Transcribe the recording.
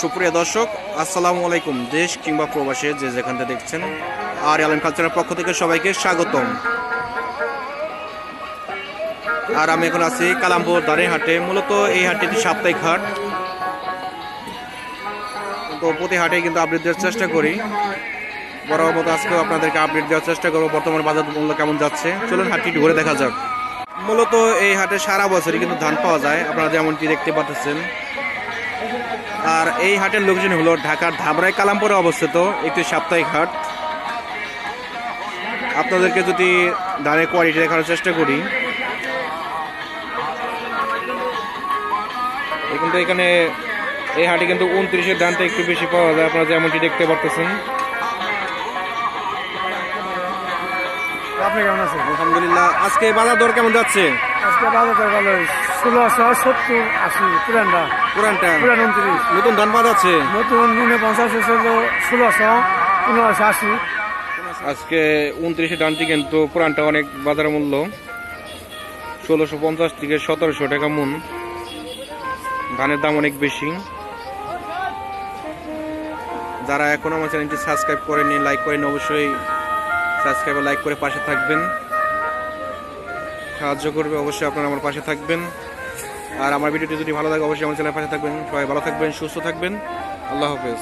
সুপ্রিয় দর্শক, আসসালামু আলাইকুম। দেশ কিংবা প্রবাসে যে যেখানটা দেখছেন, আর আলম কালচারের পক্ষ থেকে সবাইকে স্বাগতম। আর আমি এখন আছি কালামপুর দাঁড়িয়ে হাটে। মূলত এই হাটটি একটি সাপ্তাহিক হাট। তো প্রতি হাটে কিন্তু আপডেট দেওয়ার চেষ্টা করি। বরাবর মতো আজকেও আপনাদেরকে আপডেট দেওয়ার চেষ্টা করব। বর্তমান বাজার মূল্য কেমন যাচ্ছে? চলুন হাটটি ঘুরে দেখা যাক। মূলত এই হাটে সারা বছরই কিন্তু ধান পাওয়া যায়। আপনারা যেমনটি দেখতে পাচ্ছেন আর এই হাটের লোকজন হলো ঢাকার ধাবরাই কালামপুরে অবস্থিত একটি সাপ্তাহিক হাট। আপনাদেরকে যদি ধানের কোয়ালিটি দেখানোর চেষ্টা করি। কিন্তু এখানে এই হাটে কিন্তু উনত্রিশের ধানটা একটু বেশি পাওয়া যায় আপনারা যেমনটি দেখতে পারতেছেন। আপনি কেমন আছেন? আলহামদুলিল্লাহ। আজকে বাজার দর কেমন যাচ্ছে? আজকে বাজার ভালো ষোলোশো সত্তর আশি পুরানটা পুরানটা পুরান উনত্রিশ নতুন ধান যাচ্ছে নতুন নুনে পঞ্চাশ হলো ষোলোশো পনেরোশো আশি। আজকে উনত্রিশে ডানটি কিন্তু পুরানটা অনেক বাজার মূল্য। ষোলোশো পঞ্চাশ থেকে সতেরোশো টাকা মন ধানের দাম অনেক বেশি। যারা এখন আমার চ্যানেলটি সাবস্ক্রাইব করেনি লাইক করেন অবশ্যই। সাবস্ক্রাইব লাইক করে পাশে থাকবেন। সাহায্য করবে অবশ্যই আপনারা আমার পাশে থাকবেন। আর আমার ভিডিওটি যদি ভালো লাগে, অবশ্যই আমার চ্যানেলের পাশে থাকবেন। সবাই ভালো থাকবেন, সুস্থ থাকবেন। আল্লাহ হাফেজ।